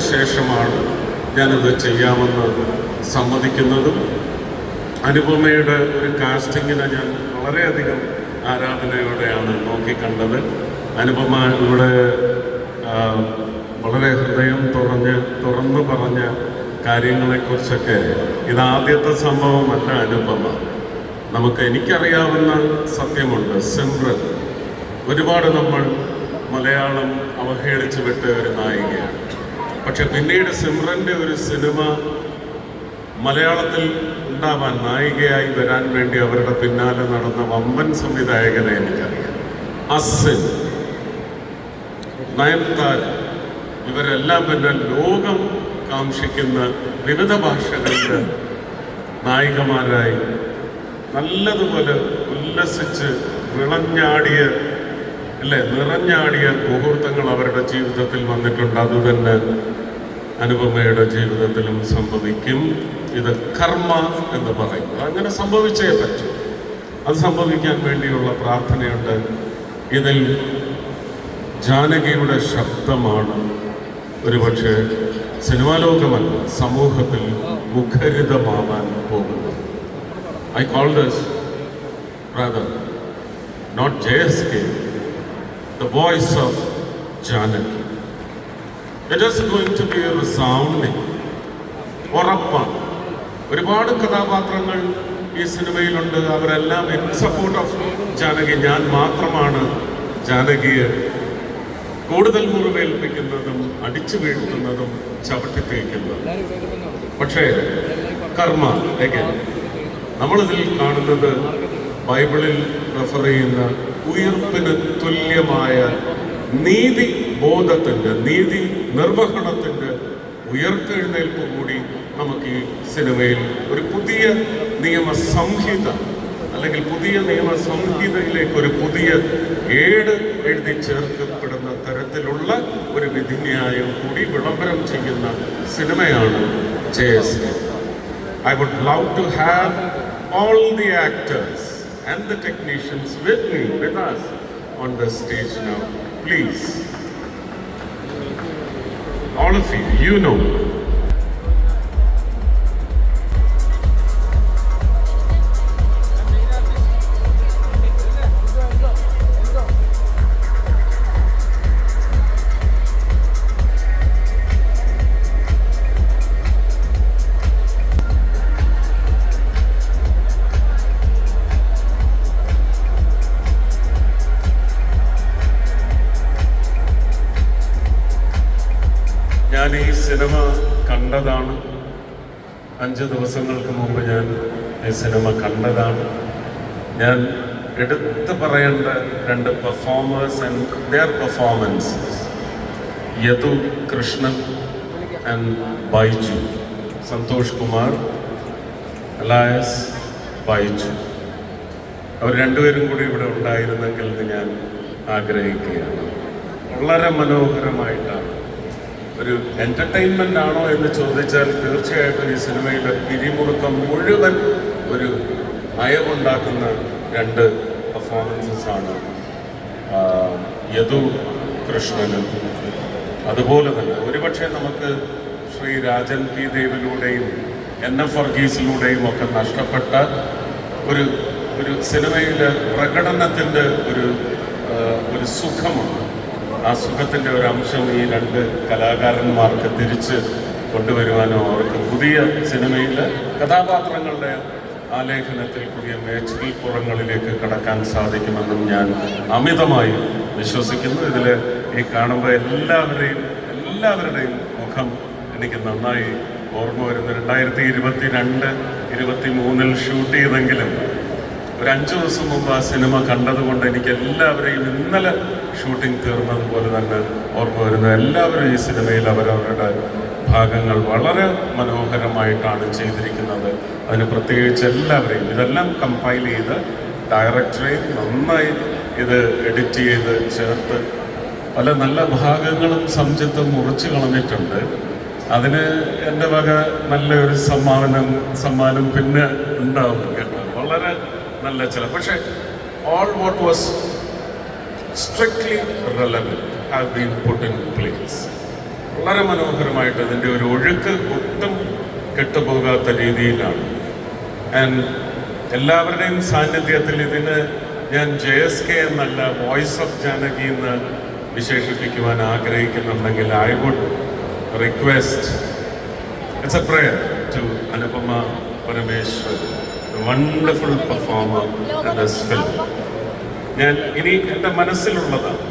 ശേഷമാണ് ഞാനത് ചെയ്യാമെന്ന് സമ്മതിക്കുന്നതും അനുപമയുടെ ഒരു കാസ്റ്റിങ്ങിനെ ഞാൻ വളരെയധികം ആരാധനയോടെയാണ് നോക്കിക്കണ്ടത്. അനുപമ ഇവിടെ വളരെ ഹൃദയം തുറഞ്ഞ് തുറന്നു പറഞ്ഞ കാര്യങ്ങളെക്കുറിച്ചൊക്കെ ഇതാദ്യത്തെ സംഭവമല്ല അനുപമ. നമുക്ക് എനിക്കറിയാവുന്ന സത്യമുണ്ട്. സിമ്രൻ. ഒരുപാട് നമ്മൾ മലയാളം അവഹേളിച്ചു വിട്ട ഒരു നായികയാണ്. പക്ഷെ പിന്നീട് സിമ്രന്റെ ഒരു സിനിമ മലയാളത്തിൽ ഉണ്ടാവാൻ നായികയായി വരാൻ വേണ്ടി അവരുടെ പിന്നാലെ നടന്ന വമ്പൻ സംവിധായകനെ എനിക്കറിയാം. അസിൻ നയൻതാര ഇവരെല്ലാം പിന്നെ ലോകം കാക്ഷിക്കുന്ന വിവിധ ഭാഷകളുടെ നായികമാരായി നല്ലതുപോലെ ഉല്ലസിച്ച് വിളഞ്ഞാടിയ അല്ലെ? നിറഞ്ഞാടിയ മുഹൂർത്തങ്ങൾ അവരുടെ ജീവിതത്തിൽ വന്നിട്ടുണ്ട്. അത് തന്നെ അനുപമയുടെ ജീവിതത്തിലും സംഭവിക്കും. ഇത് കർമ്മ എന്ന് പറയും അങ്ങനെ സംഭവിച്ചേ പറ്റൂ. അത് സംഭവിക്കാൻ വേണ്ടിയുള്ള പ്രാർത്ഥനയുണ്ട്. ഇതിൽ ജാനകിയുടെ ശബ്ദമാണ്. ഒരുപക്ഷെ സിനിമാ ലോകമല്ല സമൂഹത്തിൽ മുഖരിതമാവാൻ പോകുന്നത്. I call this brother not J S K the voice of Janaki it is going to be resounding. ഉറപ്പാണ്. ഒരുപാട് കഥാപാത്രങ്ങൾ ഈ സിനിമയിലുണ്ട്. അവരെല്ലാം ഇൻ സപ്പോർട്ട് ഓഫ് ജാനകി ഞാൻ മാത്രമാണ് ജാനകിയെ കൂടുതൽ മുറിവേൽപ്പിക്കുന്നതും അടിച്ചു വീഴ്ത്തുന്നതും ചവിട്ടി തേക്കുന്നതും. പക്ഷേ കർമ്മ again, നമ്മളിതിൽ കാണുന്നത് ബൈബിളിൽ റെഫർ ചെയ്യുന്ന ഉയർപ്പിന് തുല്യമായ നീതി ബോധത്തിന്റെ നീതി നിർവഹണത്തിന്റെ ഉയർത്തെഴുന്നേൽപ്പ് കൂടി നമുക്ക് ഈ സിനിമയിൽ ഒരു പുതിയ നിയമ സംഹിത അല്ലെങ്കിൽ പുതിയ നിയമ സംഹിതയിലേക്ക് ഒരു പുതിയ ഏട് എഴുതി ചേർക്കപ്പെടുന്ന തരത്തിലുള്ള ഒരു വിധിന്യായം കൂടി വിളംബരം ചെയ്യുന്ന സിനിമയാണ് J S I would love to have all the actors and the technicians with me, with us on the stage now. Please. All of you, you know. Cinema കണ്ടതാണ്. അഞ്ച് ദിവസങ്ങൾക്ക് മുമ്പ് ഞാൻ ഈ സിനിമ കണ്ടതാണ്. ഞാൻ എടുത്തു പറയേണ്ട രണ്ട് performers and their performance Yadu Krishnan and Baiju. Santhosh Kumar alias Baiju. അവർ രണ്ടുപേരും കൂടി ഇവിടെ ഉണ്ടായിരുന്നെങ്കിൽ ഞാൻ ആഗ്രഹിക്കുകയാണ്. വളരെ മനോഹരമായിട്ടാണ് ഒരു എന്റർടൈൻമെന്റ് ആണോ എന്ന് ചോദിച്ചാൽ തീർച്ചയായിട്ടും ഈ സിനിമയിലെ പിരിമുറുക്കം മുഴുവൻ ഒരു അയവുണ്ടാക്കുന്ന രണ്ട് പെർഫോമൻസസ് ആണ് ആ, യദു കൃഷ്ണനും. അതുപോലെ തന്നെ ഒരുപക്ഷെ നമുക്ക് ശ്രീ രാജൻ പി ദേവിലൂടെയും എൻ എഫ് വർഗീസിലൂടെയും ഒക്കെ നഷ്ടപ്പെട്ട ഒരു ഒരു സിനിമയിലെ പ്രകടനത്തിന്റെ ഒരു ഒരു സുഖമുണ്ട്. ആ സുഖത്തിന്റെ ഒരു അംശം ഈ രണ്ട് കലാകാരന്മാർക്ക് തിരിച്ച് കൊണ്ടുവരുവാനോ അവർക്ക് പുതിയ സിനിമയിൽ കഥാപാത്രങ്ങളുടെ ആലേഖനത്തിൽ പുതിയ മേച്ചിൽ പുറങ്ങളിലേക്ക് കടക്കാൻ സാധിക്കുമെന്നും ഞാൻ അമിതമായി വിശ്വസിക്കുന്നു. ഇതിൽ ഈ കാണുമ്പോൾ എല്ലാവരെയും എല്ലാവരുടെയും മുഖം എനിക്ക് നന്നായി ഓർമ്മ വരുന്നു. രണ്ടായിരത്തി ഇരുപത്തി രണ്ട് ഇരുപത്തി മൂന്നിൽ ഷൂട്ട് ചെയ്തെങ്കിലും ഒരു അഞ്ചു ദിവസം മുമ്പ് ആ സിനിമ കണ്ടതുകൊണ്ട് എനിക്ക് എല്ലാവരെയും ഇന്നലെ ഷൂട്ടിംഗ് തീർന്നതുപോലെ തന്നെ ഓർമ്മ വരുന്ന എല്ലാവരും ഈ സിനിമയിൽ അവരവരുടെ ഭാഗങ്ങൾ വളരെ മനോഹരമായിട്ടാണ് ചെയ്തിരിക്കുന്നത്. അതിന് പ്രത്യേകിച്ച് എല്ലാവരെയും ഇതെല്ലാം കമ്പൈൽ ചെയ്ത് ഡയറക്ടറെയും നന്നായി ഇത് എഡിറ്റ് ചെയ്ത് ചേർത്ത് പല നല്ല ഭാഗങ്ങളും സംജിത്ത് മുറിച്ച് കളഞ്ഞിട്ടുണ്ട്. അതിന് എന്റെ വക നല്ലൊരു സമ്മാനം സമ്മാനം പിന്നെ ഉണ്ടാവും കേട്ടോ. വളരെ നല്ല ചില. പക്ഷേ all what was strictly relevant have been put in place വളരെ മനോഹരമായിട്ട് അതിന്റെ ഒരു ഒഴുക്ക് ഒട്ടും കെട്ടുപോകാത്ത രീതിയിലാണ്. ആൻഡ് എല്ലാവരുടെയും സാന്നിധ്യത്തിൽ ഇതിന് ഞാൻ ജെ എസ് കെ എന്നല്ല വോയിസ് ഓഫ് ജാനകി എന്ന് വിശേഷിപ്പിക്കുവാൻ ആഗ്രഹിക്കുന്നുണ്ടെങ്കിൽ I would request it's a prayer to Anupama Parameshwar wonderful performer film ഞാൻ ഇനി എന്റെ മനസ്സിലുള്ളതാണ്